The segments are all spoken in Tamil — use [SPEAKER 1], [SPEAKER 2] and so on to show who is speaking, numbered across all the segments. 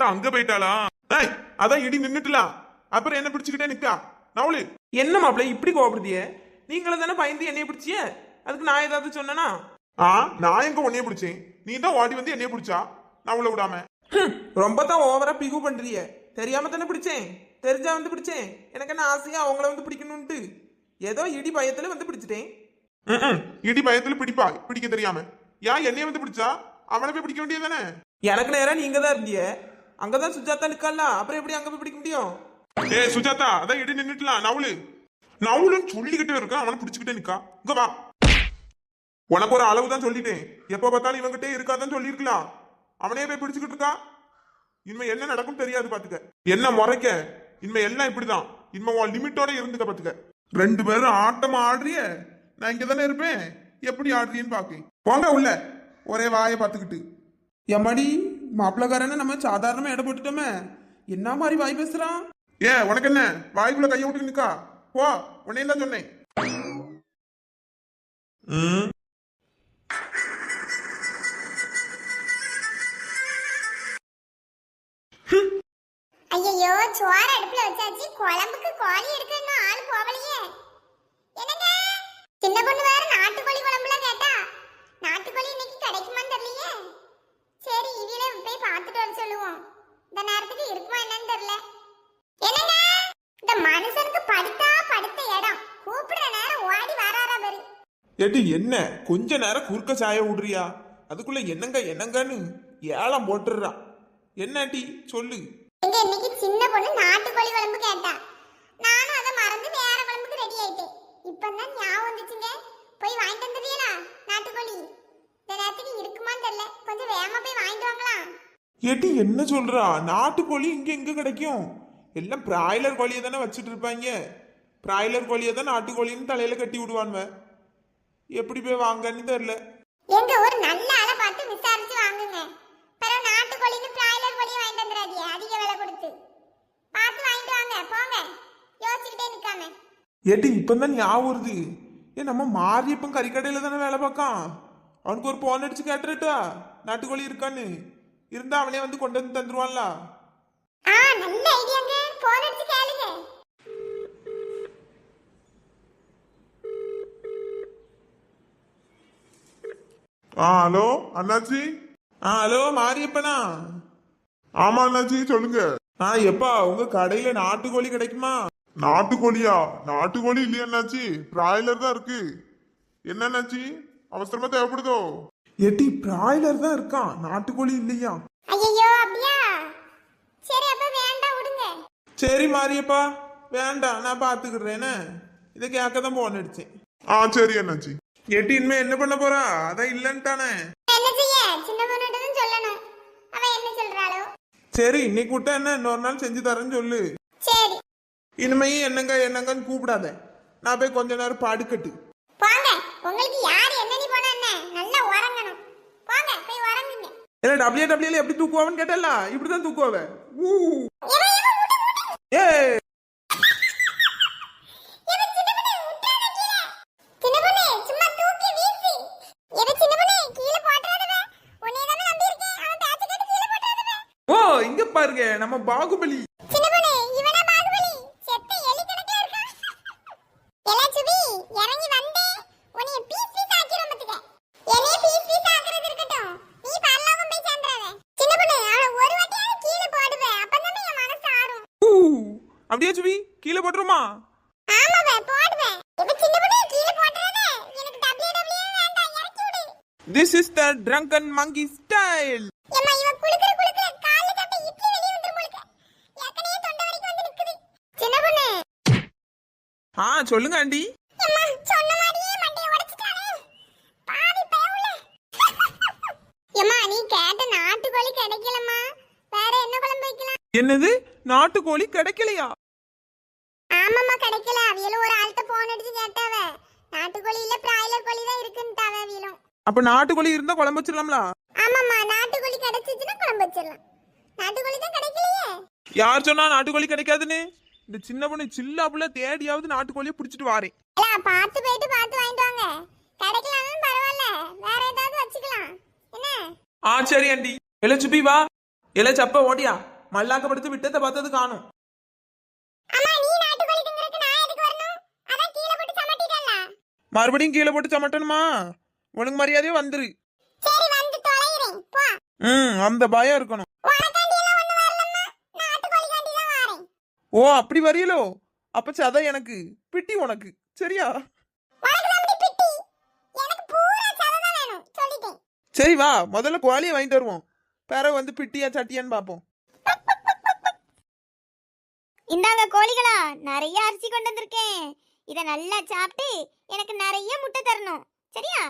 [SPEAKER 1] சுஜாதா அங்க போயிட்டாளா? ஏய் அதான் இடி நின்னுட்டுலாம் அப்புறம் என்ன பிடிச்சுக்கிட்டே நிக்கா? நவுளு
[SPEAKER 2] என்ன மாப்பிள்ள இப்படி கோவப்படுதிய நீங்களும் தானே பயந்து என்னைய பிடிச்சிய? அதுக்கு நான் ஏதாவது சொன்னனா?
[SPEAKER 1] ஆ நான் எங்க உன்னைய பிடிச்சேன்? நீ தான் ஓடி வந்து என்னைய பிடிச்சா? நான் உள்ள விடாம.
[SPEAKER 2] ரொம்ப தான் ஓவரா பிகு பண்றிய தெரியாம தானே பிடிச்சேன். தெரிஞ்சா வந்து பிடிச்சேன். எனக்கு என்ன ஆசையா அவங்கள வந்து பிடிக்கணும்ட்டு ஏதோ இடி பயத்துல வந்து பிடிச்சிட்டேன்.
[SPEAKER 1] இடி பயத்துல பிடிப்பா பிடிக்க தெரியாம. ஏன் என்னைய வந்து பிடிச்சா? அவனை போய் பிடிக்க வேண்டியதானே
[SPEAKER 2] எனக்கு நேரா நீங்க தான் இருந்திய. அங்கதான் சுஜாதா நிக்கல அப்புறம் எப்படி அங்க போய் பிடிக்க முடியும்?
[SPEAKER 1] ஏ சுஜாதா அதான் இடி நின்னுட்டுலாம் நவுலு. நவுலுன்னு சொல்லிக்கிட்டே இருக்கான் அவனை பிடிச்சிக்கிட்டே நிக்கா. இங்க வா. உனக்கு ஒரு அளவு தான் சொல்லிட்டேன். எப்ப பார்த்தாலும் இவங்கிட்டே இருக்காதான் சொல்லியிருக்கலாம் அவனே போய் பிடிச்சுக்கிட்டு இருக்கா? இனிமே என்ன நடக்கும் தெரியாது பாத்துக்க. என்ன முறைக்க? இனிமே எல்லாம் இப்படிதான். இனிமே உன் லிமிட்டோட இருந்துக்க பாத்துக்க. ரெண்டு பேரும் ஆட்டம் ஆடுறிய? நான் இங்க தானே இருப்பேன். எப்படி ஆடுறீன்னு பாக்கு போங்க உள்ள. ஒரே வாயை பார்த்துக்கிட்டு.
[SPEAKER 2] எம்மாடி? மாப்பிள்ளக்காரன நம்ம சாதாரணமா எடை போட்டுட்டோமே. என்ன மாதிரி வாய் பேசுறான்?
[SPEAKER 1] ஏ உனக்கு என்ன? வாய்க்குள்ள கையை விட்டு நிக்கா? போ உன்னையும் தான் சொன்னேன். ம்?
[SPEAKER 3] ஐயையோ சோறு அடுப்புல வச்சாச்சு. குழம்புக்கு கோழி எடுக்கணும் ஆள் போகலையே. என்னங்க? சின்ன பொண்ணு வேற நாட்டுக்கோழி குழம்புல கேட்டா நாட்டுக்கோழி இன்னைக்கு கிடைக்குமான்னு தெரியலையே. சரி இவியில போய் பார்த்துட்டு வர சொல்லுவோம். இந்த நேரத்துக்கு இருக்குமா என்னன்னு தெரியல. என்னங்க? இந்த மனுஷனுக்கு படுத்தா படுத்த இடம். கூப்பிடுற நேரம் ஓடி வராரா பாரு.
[SPEAKER 2] ஏட்டி என்ன? கொஞ்ச நேரம் குறுக்க சாய விடுறியா? அதுக்குள்ள என்னங்க என்னங்கன்னு ஏலம் போட்டுடுறான். என்னாட்டி சொல்லு.
[SPEAKER 3] எங்க இன்னைக்கு சின்ன பொண்ணு நாட்டுக்கோழி குழம்பு கேட்டா. நானும் அதை மறந்து வேற குழம்புக்கு ரெடி ஆயிட்டேன். இப்பதான் ஞாபகம் வந்துச்சுங்க? போய் வாங்கிட்டு வந்துடுறீங்களா நாட்டுக்கோழி? இந்த நேரத்துக்கு இருக்குமான்னு தெரியல. கொஞ்சம் வேகமா போய் வாங்கிட்டு வாங்கலாம்.
[SPEAKER 2] ஏட்டி என்ன சொல்றா? நாட்டுக்கோழி இங்க எங்க கிடைக்கும். எல்லாம் பிராய்லர் கோழியை தானே வச்சுட்டு இருப்பாங்க. பிராய்லர் கோழியை தான் நாட்டுக்கோழின்னு தலையில கட்டி விடுவான்வ. எப்படி போய் வாங்கன்னு தெரியல.
[SPEAKER 3] எங்க ஒரு நல்ல ஆளை பார்த்து விசாரிச்சு வாங்குங்க. பிறகு நாட்டுக்கோழின்னு பிராய்லர் கோழியை வாங்கிட்டு வந்துடாதீங்க. அதிக விலை கொடுத்து. பார்த்து வாங்கிட்டு வாங்க. போங்க. யோசிச்சுக்கிட்டே நிக்காம.
[SPEAKER 2] ஏட்டி இப்பதான் ஞாபகம் வருது. ஏ நம்ம மாரியப்பன் கறிக்கடையில தானே வேலை பார்க்கான். அவனுக்கு ஒரு போன் அடிச்சு கேட்டுறட்டா நாட்டுக்கோழி இருக்கான்னு. இருந்தா அவனே வந்து கொண்டு வந்து தந்துருவான்ல.
[SPEAKER 3] ஆ நல்ல ஐடியாங்க போன் அடிச்சு கேளுங்க.
[SPEAKER 1] ஆ ஹலோ அண்ணாச்சி?
[SPEAKER 2] ஆ ஹலோ மாரியப்பனா?
[SPEAKER 1] ஆமா அண்ணாச்சி சொல்லுங்க.
[SPEAKER 2] ஆ எப்பா உங்க கடையில நாட்டுக்கோழி கிடைக்குமா?
[SPEAKER 1] நாட்டுக்கோழியா? நாட்டுக்கோழி இல்லையா அண்ணாச்சி. பிராய்லர் தான் இருக்கு. என்ன அண்ணாச்சி? அவசரமா தேவைப்படுதோ?
[SPEAKER 2] ஏட்டி பிராய்லர் தான் இருக்கான் நாட்டுக்கோழி இல்லையா?
[SPEAKER 3] ஐயோ அப்படியா? சரி அப்ப வேண்டாம் விடுங்க.
[SPEAKER 2] சரி மாரியப்பா. வேண்டாம் நான் பாத்துக்கிறேன்னு இதை கேட்க தான் போன் அடிச்சேன்.
[SPEAKER 1] ஆ சரி அண்ணாச்சி.
[SPEAKER 2] எட்டி இனிமே என்ன பண்ண போறா? அதான் இல்லன்ட்டானே.
[SPEAKER 3] என்ன செய்ய? சின்ன பொண்ணுகிட்ட சொல்லணும். அவ என்ன சொல்றாளோ?
[SPEAKER 2] சரி இன்னைக்கு விட்டா என்ன? இன்னொரு நாள் செஞ்சு தரேன்னு சொல்லு.
[SPEAKER 3] சரி.
[SPEAKER 2] இனிமையும் என்னங்க என்னங்கன்னு கூப்பிடாத. நான் போய் கொஞ்ச நேரம் படுக்கட்டு.
[SPEAKER 3] போங்க உங்களுக்கு யார் என்னன்னு போனா என்ன நல்லா உறங்கணும் போங்க போய் உறங்குங்க
[SPEAKER 2] ஏன்னா டபிள்யூ டபிள்யூல எப்படி தூக்குவான்னு கேட்டல இப்படிதான் தூக்குவாவ. ஏ
[SPEAKER 3] இவன் சின்ன பொண்ணு,
[SPEAKER 2] அப்படியே சுபி கீழே போட்டுருமா. This is the drunken monkey style ஆ சொல்லுங்க ஆண்டி.
[SPEAKER 3] ஏம்மா, நீ கேட்ட நாட்டுக்கோழி கிடைக்கலம்மா. வேற என்ன குழம்பு வைக்கலாம்?
[SPEAKER 2] என்னது? நாட்டுக்கோழி கிடைக்கலையா?
[SPEAKER 3] ஆமாம்மா, கிடைக்கல. அவியலும் ஒரு ஆள்கிட்ட phone அடிச்சு கேட்டாவ. நாட்டுக்கோழி இல்ல, பிராய்லர் கோழி தான் இருக்குன்னுட்டாவ அவியலும்.
[SPEAKER 2] அப்ப நாட்டுக்கோழி இருந்தா குழம்பு வச்சிடலாம்ல?
[SPEAKER 3] ஆமாம்மா, நாட்டுக்கோழி கிடைச்சிச்சுன்னா குழம்பு வச்சிடலாம். நாட்டுக்கோழி தான் கிடைக்கலையே.
[SPEAKER 2] யார் சொன்னா நாட்டுக்கோழி கிடைக்காதுன்னு? இந்த சின்ன பொண்ணு சில்லாப்புல தேடியாவது நாட்டுக்கோழியை பிடிச்சிட்டு வாரேன்
[SPEAKER 3] பார்த்து போயிட்டு பார்த்து வாங்கிட்டு வாங்க. கிடைக்கலனாலும் பரவாயில்ல. வேற ஏதாவது வச்சுக்கலாம். என்ன?
[SPEAKER 2] ஆ சரி ஆண்டி. எல சுபி வா. எல சப்ப ஓடியா? மல்லாக்கப்படுத்து விட்டத்தை பார்த்தது காணும். மறுபடியும் கீழே போட்டு சமட்டணுமா? உனக்கு மரியாதையே வந்துரு. ம் அந்த பயம் இருக்கணும். ஓ அப்படி வரியலோ? அப்ப சதை எனக்கு பிட்டி உனக்கு. சரியா? சரி வா. முதல்ல கோழியை வாங்கிட்டு வருவோம். பிறகு வந்து பிட்டியா சட்டியான்னு பார்ப்போம்.
[SPEAKER 4] இந்தாங்க கோழிகளா நிறைய அரிசி கொண்டு வந்திருக்கேன். இதை நல்லா சாப்பிட்டு எனக்கு நிறைய முட்டை தரணும். சரியா?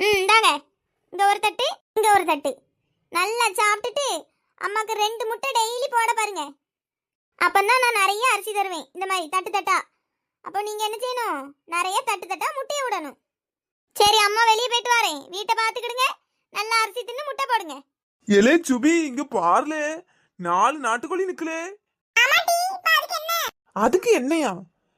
[SPEAKER 4] ம் இந்தாங்க. இங்க ஒரு தட்டு இங்க ஒரு தட்டு. நல்லா சாப்பிட்டுட்டு அம்மாக்கு ரெண்டு முட்டை டெய்லி போட பாருங்க. அப்பந்தான் நான் நிறைய அரிசி தருவேன். இந்த மாதிரி தட்டு தட்டா. அப்போ நீங்க என்ன செய்யணும்? நிறைய தட்டு தட்டா முட்டையை விடணும். சரி அம்மா வெளியே போயிட்டு வரேன். வீட்டை பார்த்துக்கிடுங்க. நல்லா அரிசி தின்னு முட்டை போடுங்க.
[SPEAKER 2] எலே சுபி இங்க பாருல. நாலு நாட்டுக்கோழி நிக்கலே
[SPEAKER 3] ஆமாடி இப்ப அதுக்கு என்ன
[SPEAKER 2] அதுக்கு என்னையா?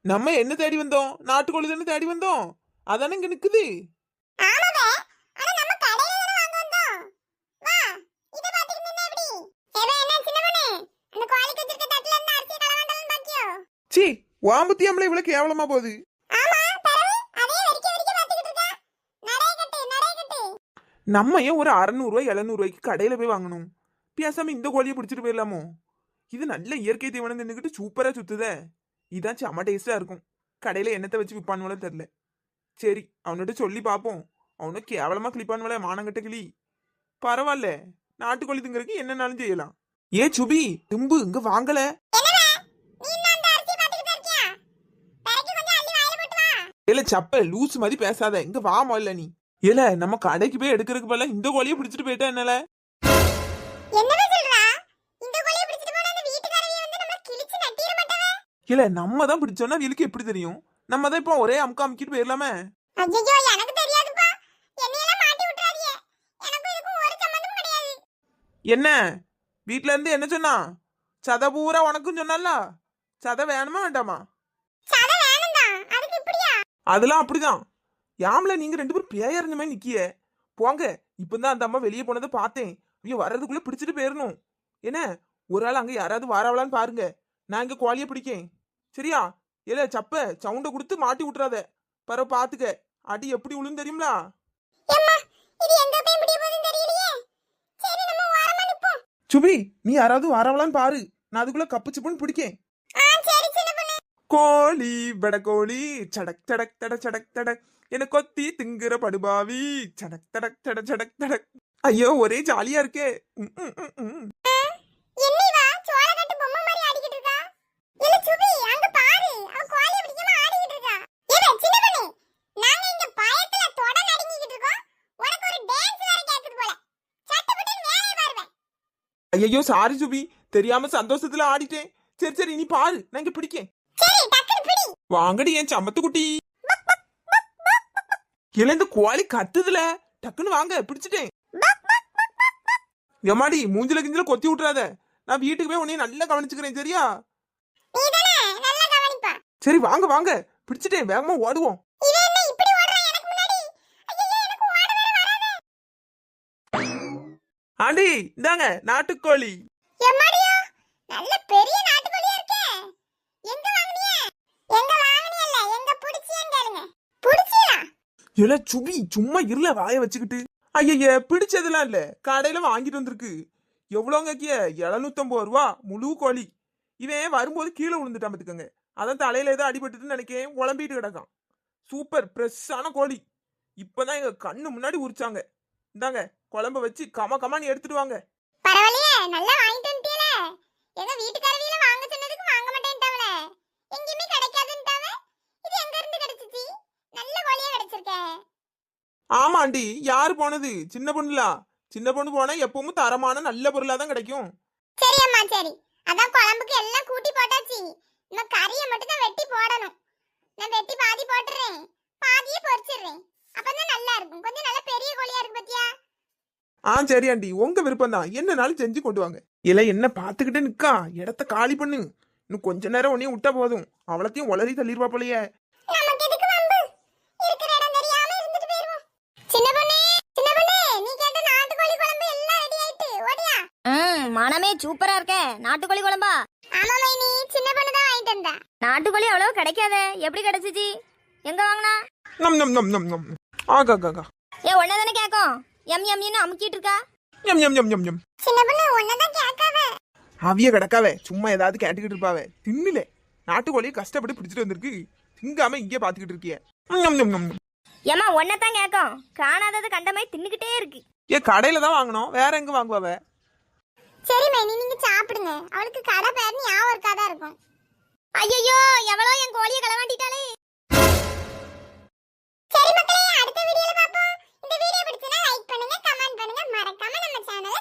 [SPEAKER 2] நம்ம என்ன தேடி வந்தோம்? நாட்டுக்கோழி தானே தேடி வந்தோம்? அதானே இங்க நிக்குது. சி வாம்பத்தியாமல இவ்வளவு கேவலமா போகுது. நம்ம ஏன் ஒரு அறநூறுவாய் எழுநூறுவாய்க்கு கடையில போய் வாங்கணும்? பேசாம இந்த கோழியை பிடிச்சிட்டு போயிடலாமோ? இது நல்ல இயற்கை தீவனம் தின்னுக்கிட்டு சூப்பரா சுத்துதே. இதான் செம்ம டேஸ்டா இருக்கும். கடையில என்னத்தை வச்சு விற்பானுவல தெரில. சரி அவன்கிட்ட சொல்லி பார்ப்போம் அவனும் கேவலமா கிளிப்பானுவல மானங்கட்ட கிளி. பரவாயில்ல நாட்டுக்கோழி திங்கிறதுக்கு என்னன்னாலும் செய்யலாம். ஏ சுபி தும்பு இங்க வாங்கல. இல்ல சப்ப லூஸ் மாதிரி பேசாத. இங்க வா முதல்ல நீ. இல்ல நம்ம கடைக்கு போய் எடுக்கிறதுக்கு பதிலா இந்த கோழியை பிடிச்சிட்டு போயிட்டா என்னல
[SPEAKER 3] என்னவே சொல்றா இந்த கோழியை பிடிச்சிட்டு போனா அந்த வீட்டுக்காரவிய வந்து நம்ம கிழிச்சு நட்டிர மாட்டவே
[SPEAKER 2] இல்ல நம்ம தான் பிடிச்சோம்னா இவளுக்கு எப்படி தெரியும்? நம்ம தான் இப்போ ஒரே அமுக்கா அமுக்கிட்டு போயிடலாமே.
[SPEAKER 3] ஐயோ எனக்கு தெரியாதுப்பா. என்னையெல்லாம் மாட்டி விட்டுறாதீங்க. எனக்கும் இதுக்கும் ஒரு சம்மந்தமும் கிடையாது.
[SPEAKER 2] என்ன? வீட்ல இருந்து என்ன சொன்னா? சத பூரா உனக்கும் சொன்னால சத வேணுமா வேண்டாமா?
[SPEAKER 3] சதை வேணும் தான் அதுக்கு இப்படியா?
[SPEAKER 2] அதெல்லாம் அப்படிதான். யாம்ல நீங்க ரெண்டு பேரும் பேயா இருந்த மாதிரி நிக்கிய. போங்க இப்பதான் அந்த அம்மா வெளியே போனதை பார்த்தேன். ஐயோ வர்றதுக்குள்ள பிடிச்சிட்டு போயிடணும். என்ன? ஒரு ஆள் அங்க யாராவது வாராவலான்னு பாருங்க. நான் இங்க கோழியை பிடிக்கேன். சரியா? இல்ல சப்ப சவுண்ட கொடுத்து மாட்டி விட்டுறாத பரவ பாத்துக்க. அடி எப்படி
[SPEAKER 3] ஓரமா நிப்போம்.
[SPEAKER 2] சுபி நீ யாராவது வாராவலான்னு பாரு. நான் அதுக்குள்ள கப்பு சிப்புன்னு பிடிக்கேன். கோழி வடகோழி சடக் சடக் தட சடக் தடக் என கொத்தி திங்குற படுபாவி. சடக் தடக் தட சடக் தடக் ஐயோ ஒரே ஜாலியா இருக்கே ம், ம், ம், ம்.
[SPEAKER 3] என்னி வா சோள கட்டு பொம்மை மாதிரி ஆடிக்கிட்டு இருக்கா இல்ல சுபி அங்க பாரு அவ கோழிய பிடிக்காம ஆடிக்கிட்டு இருக்கா ஏவே சின்ன பொண்ணு நாங்க இங்க பயத்துல தொட நடுங்கிக்கிட்டு இருக்கோம் உனக்கு ஒரு டான்ஸ் வேற கேக்குது போல சட்டப்பட்டு வேலைய பாருவே
[SPEAKER 2] ஐயோ சாரி சுபி தெரியாம சந்தோஷத்துல ஆடிட்டேன். சரி சரி நீ பாரு. நான் இங்க பிடிக்கேன். வாங்கடி என் சமத்து குட்டி இந்த கோழி கத்துதுல. டக்குன்னு வாங்க பிடிச்சிட்டேன். எம்மாடி மூஞ்சில கிஞ்சில கொத்தி விட்டுறாத. நான் வீட்டுக்கு போய் உன்னைய நல்லா கவனிச்சுக்கிறேன் சரியா? சரி வாங்க வாங்க. பிடிச்சிட்டேன் வேகமா ஓடுவோம்
[SPEAKER 3] இவன் என்ன இப்படி ஓடுறான் எனக்கு முன்னாடி ஐயோ எனக்கு ஓட வேற வராதே
[SPEAKER 2] ஆண்டி இந்தாங்க நாட்டுக்கோழி.
[SPEAKER 3] எம்மாடியா நல்ல பெரிய நாட்டுக்கோழியா இருக்கே. எங்க வாங்குனிய? எங்க வாங்குனியல்ல? எங்க புடிச்சியன்னு கேளுங்க. புடிச்சியா?
[SPEAKER 2] இல்ல சுபி சும்மா இருல வாய வச்சுக்கிட்டு. ஐய பிடிச்சதெல்லாம் இல்ல. கடையில வாங்கிட்டு வந்திருக்கு. எவ்வளோங்க கிய எழுநூத்தம்பது ரூபா முழு கோழி. இவன் வரும்போது கீழே விழுந்துட்டான் பாத்துக்கோங்க அதான் தலையில ஏதோ அடிபட்டுட்டுன்னு நினைக்கேன் உழம்பிட்டு கிடக்கான். சூப்பர் ஃப்ரெஷ்ஷான கோழி. இப்பதான் எங்க கண்ணு முன்னாடி உரிச்சாங்க. இந்தாங்க குழம்ப வச்சு கம கமான்னு எடுத்துட்டு வாங்க.
[SPEAKER 3] பரவாயில்லையே நல்லா வாங்கிட்டு வந்துட்டியல. எங்க வீட்டுக்காரவியில வாங்க சொன்னதுக்கு வாங்க மாட்டேன்ட்டாவல எங்கேயுமே கிடைக்காதுன்ட்டாவ? இது எங்க இருந்து கிடைச்சிச்சு? நல்ல கோழியா கிடைச்சிருக்கே.
[SPEAKER 2] ஆமாண்டி யாரு போனது? சின்ன பொண்ணுலா. சின்ன பொண்ணு போனா எப்பவும் தரமான நல்ல பொருளா தான் கிடைக்கும்.
[SPEAKER 3] சரி அம்மா சரி. அதான் குழம்புக்கு எல்லாம் கூட்டி போட்டாச்சு. இன்னும் கறியை மட்டும் தான் வெட்டி போடணும். நான் வெட்டி பாதி போட்டுறேன். பாதியே பொரிச்சிடுறேன். அப்பதான் நல்லா இருக்கும் கொஞ்சம் நல்ல பெரிய கோழியா இருக்கு பத்தியா?
[SPEAKER 2] ஆ சரி ஆண்டி. உங்க விருப்பம் தான் என்னனாலும் செஞ்சு கொண்டு வாங்க. இல்ல என்ன பாத்துக்கிட்டே நிக்கா? இடத்த காலி பண்ணு. இன்னும் கொஞ்ச நேரம் உன்னையும் விட்டா போதும். அவளத்தையும் உளறி தள்ளிருவா போலயே.
[SPEAKER 3] நமக்கு எதுக்கு வம்பு? இருக்கிற இடம் தெரியாம இருந்துட்டு போயிருவோம். சின்ன பொண்ணே சின்ன பொண்ணே நீ கேட்ட நாட்டுக்கோழி குழம்பு எல்லாம் ரெடி ஆயிட்டு ஓடியா?
[SPEAKER 4] ம் மனமே சூப்பரா இருக்கே. நாட்டுக்கோழி குழம்பா?
[SPEAKER 3] ஆமா மைனி சின்ன பொண்ணு தான் வாங்கிட்டு வந்தா
[SPEAKER 4] நாட்டுக்கோழி அவ்வளவு கிடைக்காதே. எப்படி கிடைச்சிச்சு? எங்க வாங்கினா?
[SPEAKER 2] நம் நம் நம் நம் நம். ஆகா ஆகா
[SPEAKER 4] ஏன் ஒன்னே தானே கேட்கும் எம் எம்னு அமுக்கிட்டு இருக்கா?
[SPEAKER 2] எம் எம் எம் எம் எம்.
[SPEAKER 3] சின்ன பொண்ணு ஒன்னதான் கேட்காத
[SPEAKER 2] அவிய கிடக்காவே. சும்மா ஏதாவது கேட்டுக்கிட்டு இருப்பாவே. தின்னுல. நாட்டுக்கோழியை கஷ்டப்பட்டு பிடிச்சிட்டு வந்திருக்கு. திங்காம இங்கே பாத்துக்கிட்டு இருக்கிய. நம் நம் நம்
[SPEAKER 4] ஏமா ஒன்னை தான் கேட்கும் காணாதது கண்ட மாதிரி தின்னுக்கிட்டே இருக்கு.
[SPEAKER 2] ஏ கடையில தான் வாங்கணும். வேற எங்க வாங்குவாவ?
[SPEAKER 3] சரி மைனி நீங்க சாப்பிடுங்க. அவளுக்கு கடை பேர் ஞாபகம் இருக்காதான் இருக்கும்.
[SPEAKER 4] ஐயோ எவ்வளோ என் கோழியை களவாண்டிட்டாலே வீடியோ பிடிச்சனா லைக் பண்ணுங்க கமெண்ட் பண்ணுங்க. மறக்காம நம்ம சேனலை